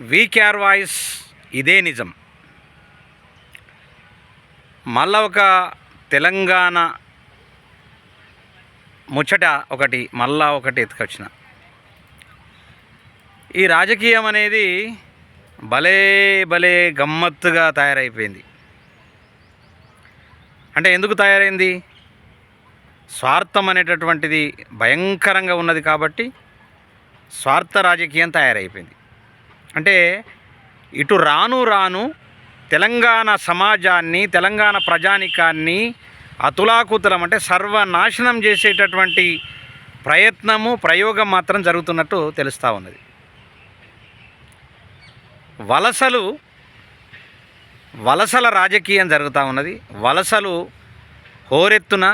VKR voice ఇదే నిజం. మళ్ళా ఒక తెలంగాణ ముచ్చట ఒకటి మళ్ళా ఒకటి ఎత్తుకొచ్చిన. ఈ రాజకీయం అనేది భలే భలే గమ్మత్తుగా తయారైపోయింది. అంటే ఎందుకు తయారైంది? స్వార్థం అనేటటువంటిది భయంకరంగా ఉన్నది కాబట్టి స్వార్థ రాజకీయం తయారైపోయింది. అంటే ఇటు రాను రాను తెలంగాణ సమాజాన్ని తెలంగాణ ప్రజానికాన్ని అతులాకుతలం అంటే సర్వనాశనం చేసేటటువంటి ప్రయత్నము ప్రయోగం మాత్రం జరుగుతున్నట్టు తెలుస్తూ ఉన్నది. వలసలు వలసల రాజకీయం జరుగుతూ ఉన్నది. వలసలు హోరెత్తున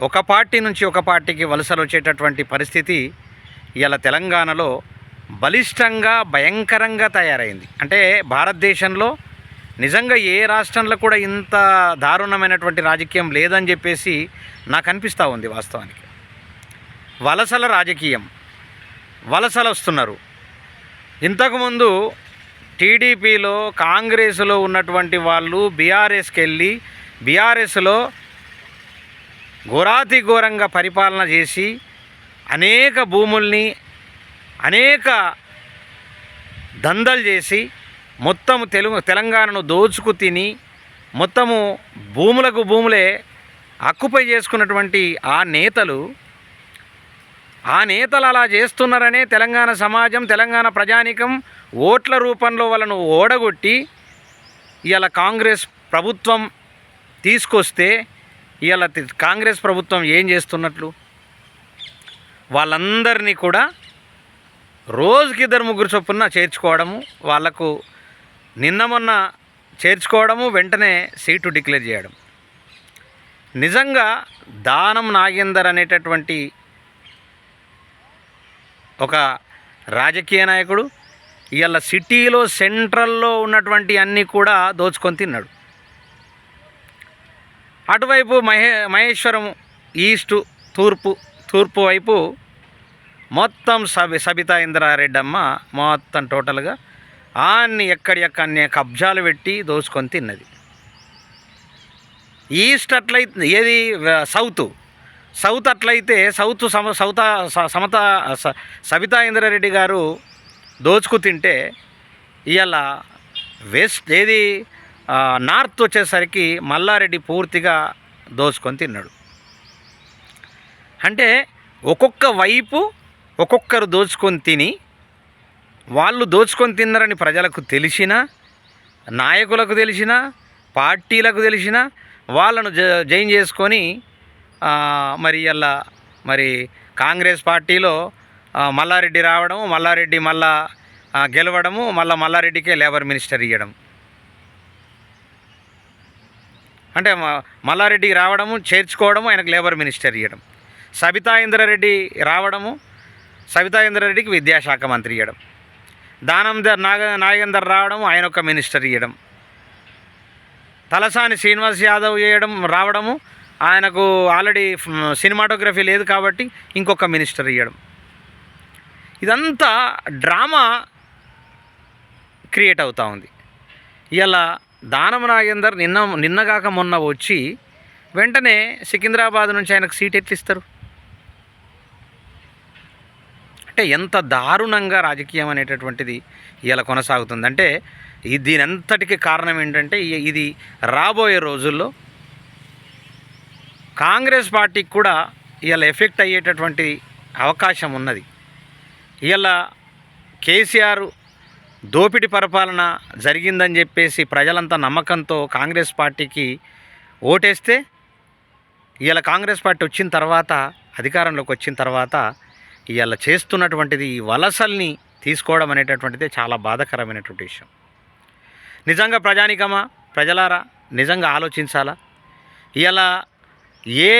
ఒక పార్టీ నుంచి ఒక పార్టీకి వలసలు వచ్చేటటువంటి పరిస్థితి ఇలా తెలంగాణలో బలిష్టంగా భయంకరంగా తయారైంది. అంటే భారతదేశంలో నిజంగా ఏ రాష్ట్రంలో కూడా ఇంత దారుణమైనటువంటి రాజకీయం లేదని చెప్పేసి నాకు అనిపిస్తూ ఉంది వాస్తవానికి. వలసల రాజకీయం. వలసలు వస్తున్నారు. ఇంతకుముందు టీడీపీలో కాంగ్రెస్లో ఉన్నటువంటి వాళ్ళు బీఆర్ఎస్కి వెళ్ళి బీఆర్ఎస్లో ఘోరాతి ఘోరంగా పరిపాలన చేసి అనేక భూముల్ని అనేక దందలు చేసి మొత్తము తెలుగు తెలంగాణను దోచుకు తిని మొత్తము భూములకు భూములే అక్కుపై చేసుకున్నటువంటి ఆ నేతలు ఆ నేతలు అలా చేస్తున్నారనే తెలంగాణ సమాజం తెలంగాణ ప్రజానికం ఓట్ల రూపంలో వాళ్ళను ఓడగొట్టి ఇవాళ కాంగ్రెస్ ప్రభుత్వం తీసుకొస్తే ఇవాళ కాంగ్రెస్ ప్రభుత్వం ఏం చేస్తున్నట్లు? వాళ్ళందరినీ కూడా రోజుకి ఇద్దరు ముగ్గురు చొప్పున చేర్చుకోవడము వాళ్ళకు నిన్న మొన్న చేర్చుకోవడము వెంటనే సీటు డిక్లేర్ చేయడం. నిజంగా దానం నాగేందర్ అనేటటువంటి ఒక రాజకీయ నాయకుడు ఇవాళ సిటీలో సెంట్రల్లో ఉన్నటువంటి అన్నీ కూడా దోచుకొని తిన్నాడు. అటువైపు మహే మహేశ్వరం ఈస్టు తూర్పు తూర్పు వైపు మొత్తం సబి సబితా ఇంద్రారెడ్డమ్మ మొత్తం టోటల్గా ఆన్ని ఎక్కడియక్కడనే కబ్జాలు పెట్టి దోచుకొని తిన్నది. ఈస్ట్ అట్లయితే ఏది సౌత్. సౌత్ అట్లయితే సౌత్ సమ సౌత సమత స- సబితా ఇంద్రారెడ్డి గారు దోచుకు తింటే ఇవాళ వెస్ట్ ఏది నార్త్ వచ్చేసరికి మల్లారెడ్డి పూర్తిగా దోచుకొని తిన్నాడు. అంటే ఒక్కొక్క వైపు ఒక్కొక్కరు దోచుకొని తిని వాళ్ళు దోచుకొని తిన్నారని ప్రజలకు తెలిసినా నాయకులకు తెలిసినా పార్టీలకు తెలిసినా వాళ్ళను జ జైన్ చేసుకొని మరి అలా మరి కాంగ్రెస్ పార్టీలో మల్లారెడ్డి రావడం మల్లారెడ్డి మళ్ళా గెలవడము మళ్ళా మల్లారెడ్డికే లేబర్ మినిస్టర్ ఇవ్వడం అంటే మ- మల్లారెడ్డికి రావడము చేర్చుకోవడము ఆయనకు లేబర్ మినిస్టర్ ఇవ్వడం సబితా ఇంద్రారెడ్డి రావడము సబితా ఇంద్రారెడ్డికి విద్యాశాఖ మంత్రి ఇవ్వడం దానందర్ నాగ నాగేందర్ రావడం ఆయన ఒక మినిస్టర్ ఇవ్వడం తలసాని శ్రీనివాస్ యాదవ్ చేయడం రావడము ఆయనకు ఆల్రెడీ సినిమాటోగ్రఫీ లేదు కాబట్టి ఇంకొక మినిస్టర్ ఇవ్వడం ఇదంతా డ్రామా క్రియేట్ అవుతూ ఉంది. ఇలా దానం నాగేందర్ నిన్న నిన్నగాక మొన్న వచ్చి వెంటనే సికింద్రాబాద్ నుంచి ఆయనకు సీట్ ఎట్లు ఇస్తారు అంటే ఎంత దారుణంగా రాజకీయం అనేటటువంటిది ఇలా కొనసాగుతుంది. అంటే ఈ దీని అంతటికి కారణం ఏంటంటే ఇది రాబోయే రోజుల్లో కాంగ్రెస్ పార్టీకి కూడా ఇలా ఎఫెక్ట్ అయ్యేటటువంటి అవకాశం ఉన్నది. ఇలా కేసీఆర్ దోపిడి పరిపాలన జరిగిందని చెప్పేసి ప్రజలంతా నమ్మకంతో కాంగ్రెస్ పార్టీకి ఓటేస్తే ఇలా కాంగ్రెస్ పార్టీ వచ్చిన తర్వాత అధికారంలోకి వచ్చిన తర్వాత ఇవాళ చేస్తున్నటువంటిది ఈ వలసల్ని తీసుకోవడం అనేటటువంటిది చాలా బాధాకరమైనటువంటి విషయం. నిజంగా ప్రజానికమా? ప్రజలారా నిజంగా ఆలోచించాలా? ఇలా ఏ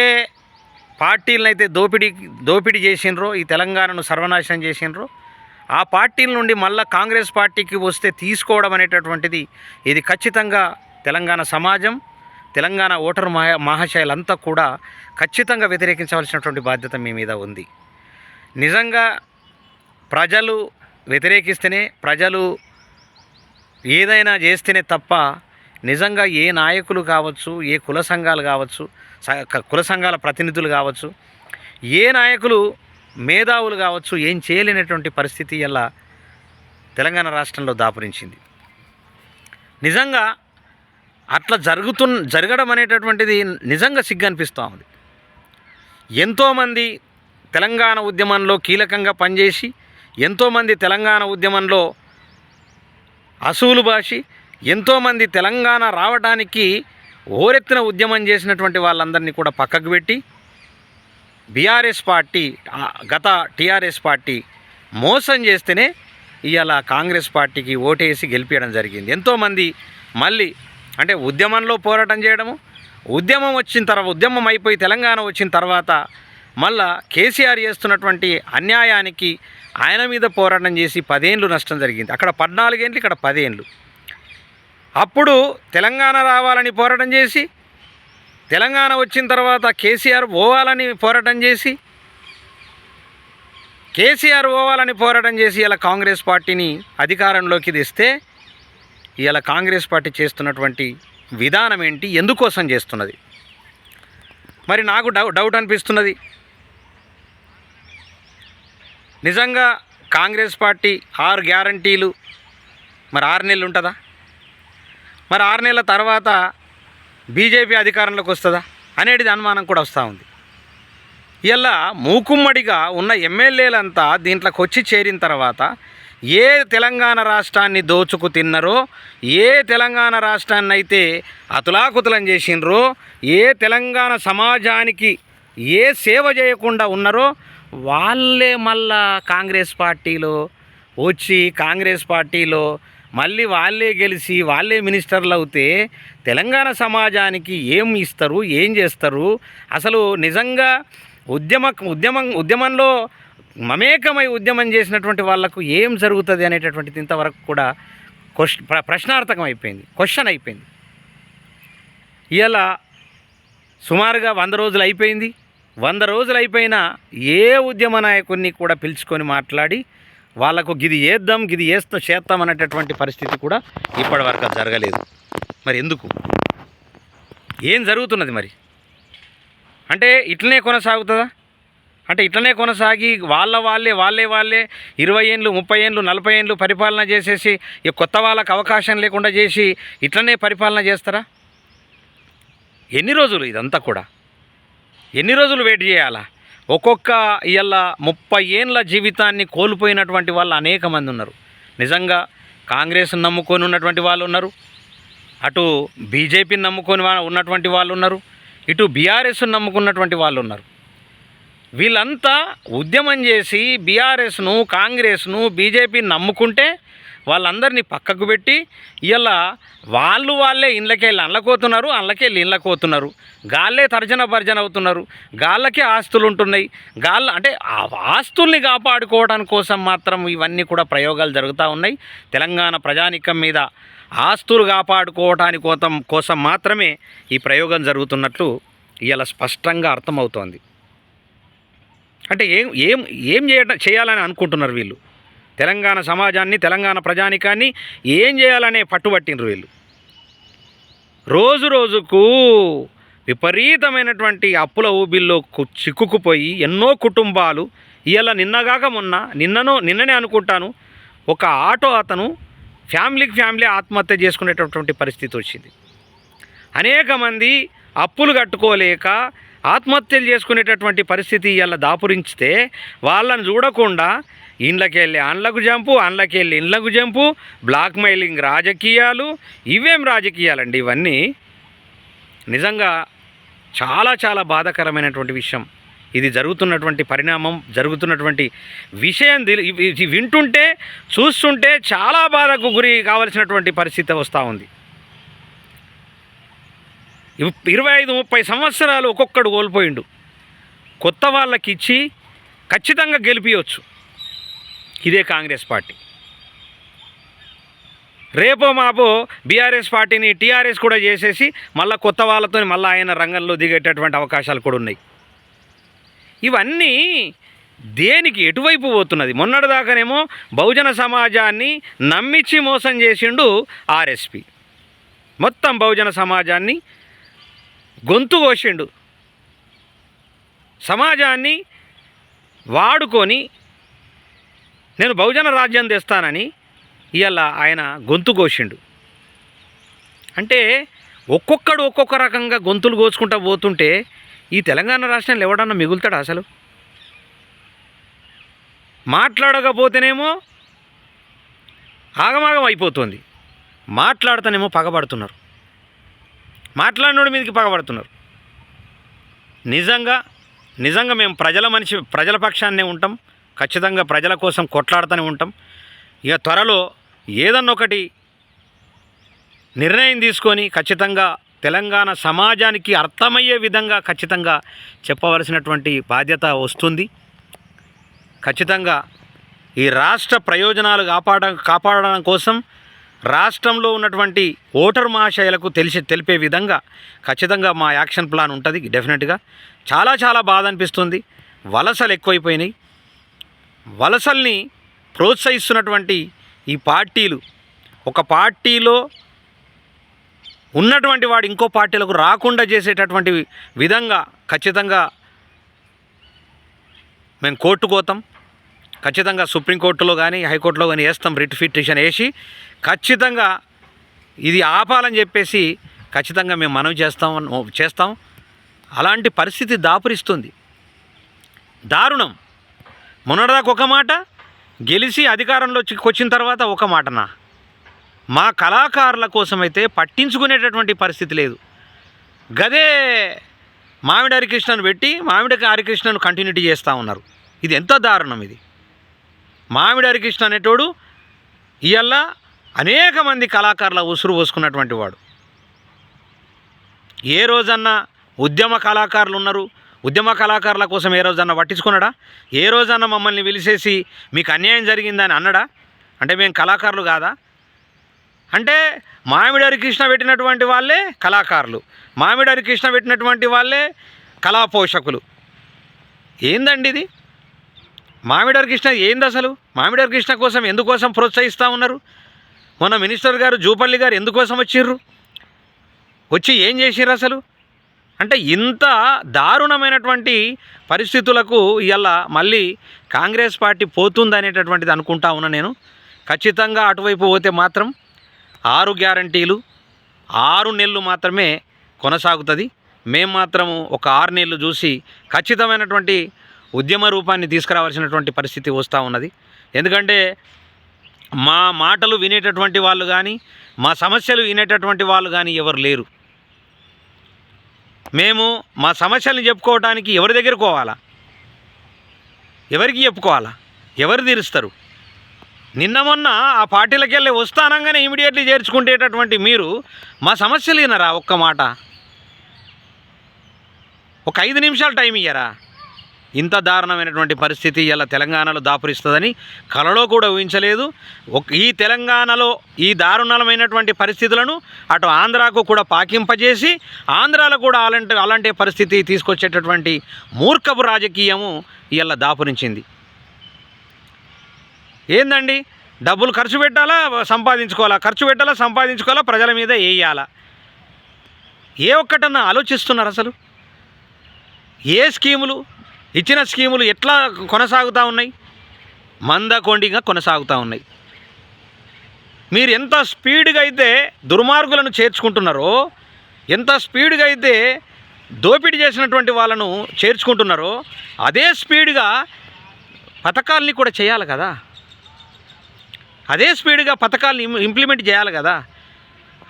పార్టీలనైతే దోపిడీ దోపిడీ చేసినరో ఈ తెలంగాణను సర్వనాశనం చేసినరో ఆ పార్టీల నుండి మళ్ళా కాంగ్రెస్ పార్టీకి వస్తే తీసుకోవడం అనేటటువంటిది ఇది ఖచ్చితంగా తెలంగాణ సమాజం తెలంగాణ ఓటరు మహా మహాశైలంతా కూడా ఖచ్చితంగా వ్యతిరేకించవలసినటువంటి బాధ్యత మీ మీద ఉంది. నిజంగా ప్రజలు వ్యతిరేకిస్తేనే ప్రజలు ఏదైనా చేస్తేనే తప్ప నిజంగా ఏ నాయకులు కావచ్చు ఏ కుల సంఘాలు కావచ్చు స- క- కుల సంఘాల ప్రతినిధులు కావచ్చు ఏ నాయకులు మేధావులు కావచ్చు ఏం చేయలేనటువంటి పరిస్థితి ఇలా తెలంగాణ రాష్ట్రంలో దాపురించింది. నిజంగా అట్లా జరుగుతున్న జరగడం అనేటటువంటిది నిజంగా సిగ్గు అనిపిస్తూ ఉంది. ఎంతోమంది తెలంగాణ ఉద్యమంలో కీలకంగా పనిచేసి ఎంతోమంది తెలంగాణ ఉద్యమంలో అసూలు భాషి ఎంతోమంది తెలంగాణ రావడానికి ఓరెత్తిన ఉద్యమం చేసినటువంటి వాళ్ళందరినీ కూడా పక్కకు పెట్టి బీఆర్ఎస్ పార్టీ గత టీఆర్ఎస్ పార్టీ మోసం చేస్తేనే ఇవాళ కాంగ్రెస్ పార్టీకి ఓటేసి గెలిపించడం జరిగింది. ఎంతోమంది మళ్ళీ అంటే ఉద్యమంలో పోరాటం చేయడము ఉద్యమం వచ్చిన తర్వాత ఉద్యమం అయిపోయి తెలంగాణ వచ్చిన తర్వాత మళ్ళా కేసీఆర్ చేస్తున్నటువంటి అన్యాయానికి ఆయన మీద పోరాటం చేసి పదేండ్లు నష్టం జరిగింది. అక్కడ పద్నాలుగేండ్లు ఇక్కడ పదేండ్లు. అప్పుడు తెలంగాణ రావాలని పోరాటం చేసి తెలంగాణ వచ్చిన తర్వాత కేసీఆర్ పోవాలని పోరాటం చేసి కేసీఆర్ పోవాలని పోరాటం చేసి ఇలా కాంగ్రెస్ పార్టీని అధికారంలోకి తెస్తే ఇలా కాంగ్రెస్ పార్టీ చేస్తున్నటువంటి విధానం ఏంటి ఎందుకోసం చేస్తున్నది? మరి నాకు డౌ డౌట్ అనిపిస్తున్నది. నిజంగా కాంగ్రెస్ పార్టీ ఆరు గ్యారంటీలు మరి ఆరు నెలలు ఉంటుందా? మరి ఆరు నెలల తర్వాత బీజేపీ అధికారంలోకి వస్తుందా? అనేది అనుమానం కూడా వస్తూ ఉంది. ఇలా మూకుమ్మడిగా ఉన్న ఎమ్మెల్యేలంతా దీంట్లోకి వచ్చి చేరిన తర్వాత ఏ తెలంగాణ రాష్ట్రాన్ని దోచుకు తిన్నరో ఏ తెలంగాణ రాష్ట్రాన్ని అయితే అతులాకుతులం చేసినరో ఏ తెలంగాణ సమాజానికి ఏ సేవ చేయకుండా ఉన్నారో వాళ్ళే మళ్ళా కాంగ్రెస్ పార్టీలో వచ్చి కాంగ్రెస్ పార్టీలో మళ్ళీ వాళ్ళే గెలిచి వాళ్ళే మినిస్టర్లు అవుతే తెలంగాణ సమాజానికి ఏం ఇస్తారు ఏం చేస్తారు? అసలు నిజంగా ఉద్యమ ఉద్యమం ఉద్యమంలో మమేకమై ఉద్యమం చేసినటువంటి వాళ్ళకు ఏం జరుగుతుంది అనేటటువంటిది ఇంతవరకు కూడా క్వశ్చన్ ప్ర ప్రశ్నార్థకం అయిపోయింది క్వశ్చన్ అయిపోయింది. ఇలా సుమారుగా వంద రోజులు అయిపోయింది. వంద రోజులు అయిపోయినా ఏ ఉద్యమ నాయకుడిని కూడా పిలుచుకొని మాట్లాడి వాళ్ళకు గిది వేద్దాం గిది వేస్తా చేస్తాం అనేటటువంటి పరిస్థితి కూడా ఇప్పటివరకు జరగలేదు. మరి ఎందుకు? ఏం జరుగుతున్నది మరి? అంటే ఇట్లనే కొనసాగుతుందా? అంటే ఇట్లనే కొనసాగి వాళ్ళ వాళ్ళే వాళ్ళే వాళ్ళే ఇరవై ఏండ్లు ముప్పై ఏండ్లు నలభై ఏండ్లు పరిపాలన చేసేసి ఈ కొత్త వాళ్ళకు అవకాశం లేకుండా చేసి ఇట్లనే పరిపాలన చేస్తారా? ఎన్ని రోజులు ఇదంతా కూడా? ఎన్ని రోజులు వెయిట్ చేయాలా? ఒక్కొక్క ఇవాళ ముప్పై ఏండ్ల జీవితాన్ని కోల్పోయినటువంటి వాళ్ళు అనేక మంది ఉన్నారు. నిజంగా కాంగ్రెస్ను నమ్ముకొని ఉన్నటువంటి వాళ్ళు ఉన్నారు. అటు బీజేపీని నమ్ముకొని ఉన్నటువంటి వాళ్ళు ఉన్నారు. ఇటు బీఆర్ఎస్ను నమ్ముకున్నటువంటి వాళ్ళు ఉన్నారు. వీళ్ళంతా ఉద్యమం చేసి బీఆర్ఎస్ను కాంగ్రెస్ను బీజేపీని నమ్ముకుంటే వాళ్ళందరినీ పక్కకు పెట్టి ఇలా వాళ్ళు వాళ్ళే ఇళ్ళకెళ్ళి అండ్లకోతున్నారు అండ్లకెళ్ళి ఇళ్ళకోతున్నారు గాళ్ళే తర్జన భర్జన అవుతున్నారు. గాళ్ళకే ఆస్తులు ఉంటున్నాయి గాళ్ళ అంటే ఆ ఆస్తుల్ని కాపాడుకోవడం కోసం మాత్రం ఇవన్నీ కూడా ప్రయోగాలు జరుగుతూ ఉన్నాయి. తెలంగాణ ప్రజానికం మీద ఆస్తులు కాపాడుకోవటానికి కోసం కోసం మాత్రమే ఈ ప్రయోగం జరుగుతున్నట్లు ఇలా స్పష్టంగా అర్థమవుతోంది. అంటే ఏం ఏం ఏం చేయడం చేయాలని అనుకుంటున్నారు వీళ్ళు? తెలంగాణ సమాజాన్ని తెలంగాణ ప్రజానికాన్ని ఏం చేయాలనే పట్టుబట్టినరు వీళ్ళు. రోజు రోజుకు విపరీతమైనటువంటి అప్పుల ఊబిల్లో చిక్కుకుపోయి ఎన్నో కుటుంబాలు ఇవాళ నిన్నగాక మొన్న నిన్ననో నిన్ననే అనుకుంటాను ఒక ఆటో అతను ఫ్యామిలీకి ఫ్యామిలీ ఆత్మహత్య చేసుకునేటటువంటి పరిస్థితి వచ్చింది. అనేక మంది అప్పులు కట్టుకోలేక ఆత్మహత్యలు చేసుకునేటటువంటి పరిస్థితి ఇలా దాపురించితే వాళ్ళని చూడకుండా ఇండ్లకి వెళ్ళి అండ్లకు జంపు అండ్లకి వెళ్ళి ఇండ్లకు జంపు బ్లాక్ మెయిలింగ్ రాజకీయాలు ఇవేం రాజకీయాలండి ఇవన్నీ? నిజంగా చాలా చాలా బాధాకరమైనటువంటి విషయం. ఇది జరుగుతున్నటువంటి పరిణామం జరుగుతున్నటువంటి విషయం ఇది వింటుంటే చూస్తుంటే చాలా బాధకు గురి కావలసినటువంటి పరిస్థితి వస్తూ ఉంది. ఇరవై ఐదు ముప్పై సంవత్సరాలు ఒక్కొక్కడు కోల్పోయిండు. కొత్త వాళ్ళకి ఇచ్చి ఖచ్చితంగా గెలిపించవచ్చు ఇదే కాంగ్రెస్ పార్టీ. రేపో మాపో బీఆర్ఎస్ పార్టీని టీఆర్ఎస్ కూడా చేసేసి మళ్ళీ కొత్త వాళ్ళతో మళ్ళీ ఆయన రంగంలో దిగేటటువంటి అవకాశాలు కూడా ఉన్నాయి. ఇవన్నీ దేనికి ఎటువైపు పోతున్నది? మొన్నటిదాకానేమో బహుజన సమాజాన్ని నమ్మించి మోసం చేసిండు ఆర్ఎస్పి. మొత్తం బహుజన సమాజాన్ని గొంతు కోసిండు. సమాజాన్ని వాడుకొని నేను బహుజన రాజ్యం తెస్తానని ఇవాళ ఆయన గొంతు కోసిండు. అంటే ఒక్కొక్కడు ఒక్కొక్క రకంగా గొంతులు కోసుకుంటా పోతుంటే ఈ తెలంగాణ రాష్ట్రంలో ఎవడన్నా మిగులుతాడు అసలు? మాట్లాడకపోతేనేమో ఆగమాగం అయిపోతుంది. మాట్లాడతానేమో పగబడుతున్నారు. మాట్లాడినోడి మీదకి పగబడుతున్నారు. నిజంగా నిజంగా మేము ప్రజల మనిషి ప్రజల పక్షాన్నే ఉంటాం. ఖచ్చితంగా ప్రజల కోసం కొట్లాడుతూనే ఉంటాం. ఇక త్వరలో ఏదన్నొకటి నిర్ణయం తీసుకొని ఖచ్చితంగా తెలంగాణ సమాజానికి అర్థమయ్యే విధంగా ఖచ్చితంగా చెప్పవలసినటువంటి బాధ్యత వస్తుంది. ఖచ్చితంగా ఈ రాష్ట్ర ప్రయోజనాలు కాపాడ కాపాడడం కోసం రాష్ట్రంలో ఉన్నటువంటి ఓటర్ మహాశయులకు తెలిసి తెలిపే విధంగా ఖచ్చితంగా మా యాక్షన్ ప్లాన్ ఉంటుంది. డెఫినెట్గా చాలా చాలా బాధ అనిపిస్తుంది. వలసలు ఎక్కువైపోయినాయి. వలసల్ని ప్రోత్సహిస్తున్నటువంటి ఈ పార్టీలు ఒక పార్టీలో ఉన్నటువంటి వాడు ఇంకో పార్టీలకు రాకుండా చేసేటటువంటి విధంగా ఖచ్చితంగా మేము కోర్టు పోతాం. ఖచ్చితంగా సుప్రీంకోర్టులో కానీ హైకోర్టులో కానీ వేస్తాం రిట్ పిటిషన్ వేసి ఖచ్చితంగా ఇది ఆపాలని చెప్పేసి ఖచ్చితంగా మేము మనవి చేస్తాం చేస్తాం. అలాంటి పరిస్థితి దాపురిస్తుంది. దారుణం. మొన్నటిదాకా ఒక మాట గెలిచి అధికారంలో వచ్చిన తర్వాత ఒక మాటనా? మా కళాకారుల కోసమైతే పట్టించుకునేటటువంటి పరిస్థితి లేదు. గదే మామిడి హరికృష్ణను పెట్టి మామిడి హరికృష్ణను కంటిన్యూటీ చేస్తూ ఉన్నారు. ఇది ఎంత దారుణం ఇది? మామిడి హరికృష్ణ అనేటోడు ఇవల్ల అనేక మంది కళాకారుల ఉసురు పోసుకున్నటువంటి వాడు. ఏ రోజన్నా ఉద్యమ కళాకారులు ఉన్నారు ఉద్యమ కళాకారుల కోసం ఏ రోజన్నా పట్టించుకున్నాడా? ఏ రోజన్నా మమ్మల్ని పిలిచేసి మీకు అన్యాయం జరిగిందని అన్నడా? అంటే మేము కళాకారులు కాదా? అంటే మామిడి హరికృష్ణ పెట్టినటువంటి వాళ్ళే కళాకారులు. మామిడి హరికృష్ణ పెట్టినటువంటి వాళ్ళే కళా పోషకులు ఏందండి ఇది? మామిడి హరికృష్ణ ఏంది అసలు? మామిడి హరికృష్ణ కోసం ఎందుకోసం ప్రోత్సహిస్తూ ఉన్నారు? మొన్న మినిస్టర్ గారు జూపల్లి గారు ఎందుకోసం వచ్చిర్రు? వచ్చి ఏం చేసిర్రు అసలు? అంటే ఇంత దారుణమైనటువంటి పరిస్థితులకు ఇవాళ మళ్ళీ కాంగ్రెస్ పార్టీ పోతుందనేటటువంటిది అనుకుంటా ఉన్నా నేను. ఖచ్చితంగా అటువైపు పోతే మాత్రం ఆరు గ్యారంటీలు ఆరు నెలలు మాత్రమే కొనసాగుతుంది. మేము మాత్రము ఒక ఆరు నెలలు చూసి ఖచ్చితమైనటువంటి ఉద్యమ రూపాన్ని తీసుకురావాల్సినటువంటి పరిస్థితి వస్తూ ఉన్నది. ఎందుకంటే మా మాటలు వినేటటువంటి వాళ్ళు కానీ మా సమస్యలు వినేటటువంటి వాళ్ళు కానీ ఎవరు లేరు. మేము మా సమస్యలను చెప్పుకోవడానికి ఎవరి దగ్గరికి పోవాలా? ఎవరికి చెప్పుకోవాలా? ఎవరు తీరుస్తారు? నిన్న మొన్న ఆ పార్టీలకు వెళ్ళి వస్తానంగానే ఇమీడియట్లీ చేర్చుకుంటేటటువంటి మీరు మా సమస్యలు వినరా ఒక్క మాట? ఒక ఐదు నిమిషాలు టైం ఇయ్యరా? ఇంత దారుణమైనటువంటి పరిస్థితి ఇలా తెలంగాణలో దాపురిస్తుందని కలలో కూడా ఊహించలేదు. ఒక ఈ తెలంగాణలో ఈ దారుణమైనటువంటి పరిస్థితులను అటు ఆంధ్రాకు కూడా పాకింపజేసి ఆంధ్రాలో కూడా అలాంటి అలాంటి పరిస్థితి తీసుకొచ్చేటటువంటి మూర్ఖపు రాజకీయము ఇలా దాపురించింది. ఏందండి? డబ్బులు ఖర్చు పెట్టాలా? సంపాదించుకోవాలా? ఖర్చు పెట్టాలా? సంపాదించుకోవాలా? ప్రజల మీద వేయాలా ఏ ఒక్కటన్నా ఆలోచిస్తున్నారు అసలు? ఏ స్కీములు? ఇచ్చిన స్కీములు ఎట్లా కొనసాగుతూ ఉన్నాయి? మందకొండిగా కొనసాగుతూ ఉన్నాయి. మీరు ఎంత స్పీడ్గా అయితే దుర్మార్గులను చేర్చుకుంటున్నారో ఎంత స్పీడ్గా అయితే దోపిడీ చేసినటువంటి వాళ్ళను చేర్చుకుంటున్నారో అదే స్పీడ్గా పథకాల్ని కూడా చేయాలి కదా. అదే స్పీడ్గా పథకాలని ఇంప్లిమెంట్ చేయాలి కదా.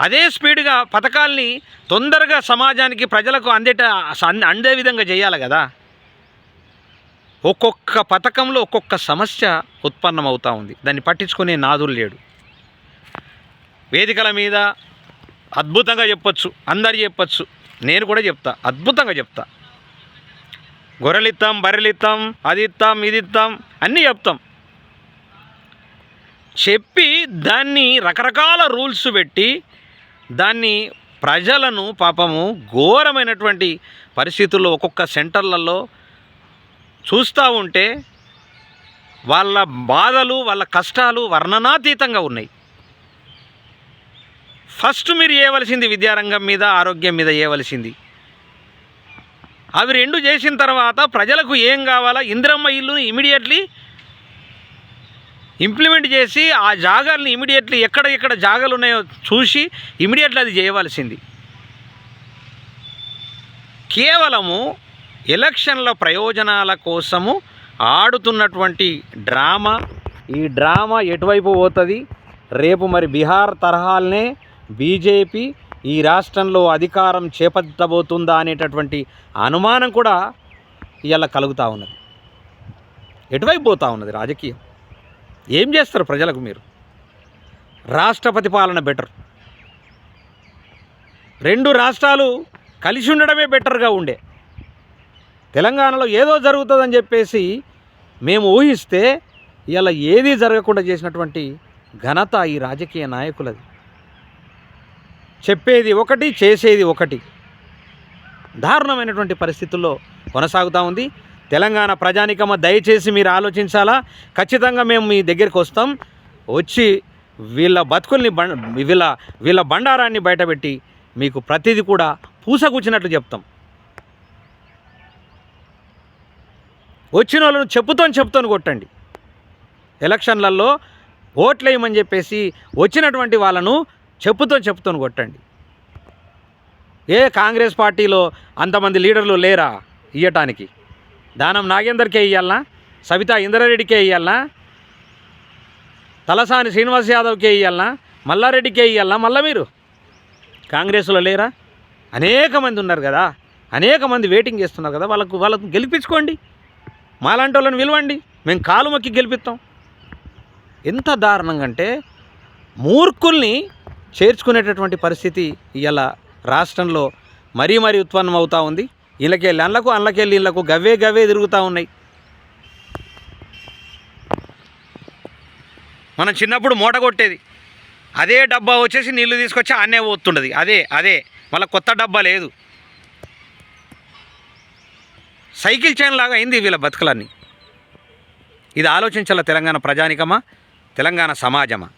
అదే స్పీడ్గా పథకాల్ని తొందరగా సమాజానికి ప్రజలకు అందేట అంద- అందే విధంగా చేయాలి కదా. ఒక్కొక్క పథకంలో ఒక్కొక్క సమస్య ఉత్పన్నమవుతూ ఉంది. దాన్ని పట్టించుకునే నాదులు లేడు. వేదికల మీద అద్భుతంగా చెప్పొచ్చు అందరు చెప్పొచ్చు నేను కూడా చెప్తా అద్భుతంగా చెప్తా. గొర్రెలిత్తాం బర్రెలిత్తాం అది ఇస్తాం ఇది ఇస్తాం అన్నీ చెప్తాం. చెప్పి దాన్ని రకరకాల రూల్స్ పెట్టి దాన్ని ప్రజలను పాపము ఘోరమైనటువంటి పరిస్థితుల్లో ఒక్కొక్క సెంటర్లలో చూస్తూ ఉంటే వాళ్ళ బాధలు వాళ్ళ కష్టాలు వర్ణనాతీతంగా ఉన్నాయి. ఫస్ట్ మీరు చేయవలసింది విద్యారంగం మీద ఆరోగ్యం మీద చేయవలసింది అవి రెండు చేసిన తర్వాత ప్రజలకు ఏం కావాలా? ఇందిరమ్మ ఇల్లుని ఇమీడియట్లీ ఇంప్లిమెంట్ చేసి ఆ జాగాల్ని ఇమీడియట్లీ ఎక్కడ ఎక్కడ జాగాలు ఉన్నాయో చూసి ఇమీడియట్లీ అది చేయవలసింది. కేవలము ఎలక్షన్ల ప్రయోజనాల కోసము ఆడుతున్నటువంటి డ్రామా. ఈ డ్రామా ఎటువైపు పోతుంది? రేపు మరి బీహార్ తరహాలనే బీజేపీ ఈ రాష్ట్రంలో అధికారం చేపట్టబోతుందా అనేటటువంటి అనుమానం కూడా ఇలా కలుగుతూ ఉన్నది. ఎటువైపు పోతూ ఉన్నది రాజకీయం? ఏం చేస్తారు ప్రజలకు మీరు? రాష్ట్రపతి పాలన బెటర్. రెండు రాష్ట్రాలు కలిసి ఉండడమే బెటర్గా ఉండే. తెలంగాణలో ఏదో జరుగుతుందని చెప్పేసి మేము ఊహిస్తే ఇలా ఏదీ జరగకుండా చేసినటువంటి ఘనత ఈ రాజకీయ నాయకులది. చెప్పేది ఒకటి చేసేది ఒకటి. దారుణమైనటువంటి పరిస్థితుల్లో కొనసాగుతూ ఉంది. తెలంగాణ ప్రజానికమ దయచేసి మీరు ఆలోచించాలా? ఖచ్చితంగా మేము మీ దగ్గరికి వస్తాం. వచ్చి వీళ్ళ బతుకుల్ని బండ వీళ్ళ వీళ్ళ బండారాన్ని బయటపెట్టి మీకు ప్రతిదీ కూడా పూసగుచ్చినట్లు చెప్తాం. వచ్చిన వాళ్ళను చెప్పుతోని చెప్తాను కొట్టండి. ఎలక్షన్లలో ఓట్లు వేయమని చెప్పేసి వచ్చినటువంటి వాళ్ళను చెప్పుతో చెప్తాను కొట్టండి. ఏ కాంగ్రెస్ పార్టీలో అంతమంది లీడర్లు లేరా ఇయ్యటానికి? దానం నాగేందర్కే ఇయ్యాలనా? సబితా ఇంద్రారెడ్డికే ఇయ్యాలనా? తలసాని శ్రీనివాస్ యాదవ్కే ఇయ్యాలనా? మల్లారెడ్డికే ఇయ్యాలనా? మళ్ళా మీరు? కాంగ్రెస్లో లేరా? అనేక మంది ఉన్నారు కదా. అనేక మంది వెయిటింగ్ చేస్తున్నారు కదా. వాళ్ళకు వాళ్ళకు గెలిపించుకోండి. మాలాంటి వాళ్ళని విలువండి. మేము కాలు మొక్కి గెలిపిస్తాం ఎంత దారుణంగా అంటే మూర్ఖుల్ని చేర్చుకునేటటువంటి పరిస్థితి ఇవాళ రాష్ట్రంలో మరీ మరీ ఉత్పన్నం అవుతూ ఉంది. ఇళ్ళకెళ్ళి అండ్లకు అండ్లకెళ్ళి ఇళ్ళకు గవ్వే గవ్వే తిరుగుతూ ఉన్నాయి. మనం చిన్నప్పుడు మూట కొట్టేది. అదే డబ్బా వచ్చేసి నీళ్ళు తీసుకొచ్చి ఆనే పోతుండదు. అదే అదే. మళ్ళీ కొత్త డబ్బా లేదు. సైకిల్ చైన్ లాగా అయింది వీళ్ళ బతుకులన్నీ. ఇది ఆలోచించాల తెలంగాణ ప్రజానికమా? తెలంగాణ సమాజమా?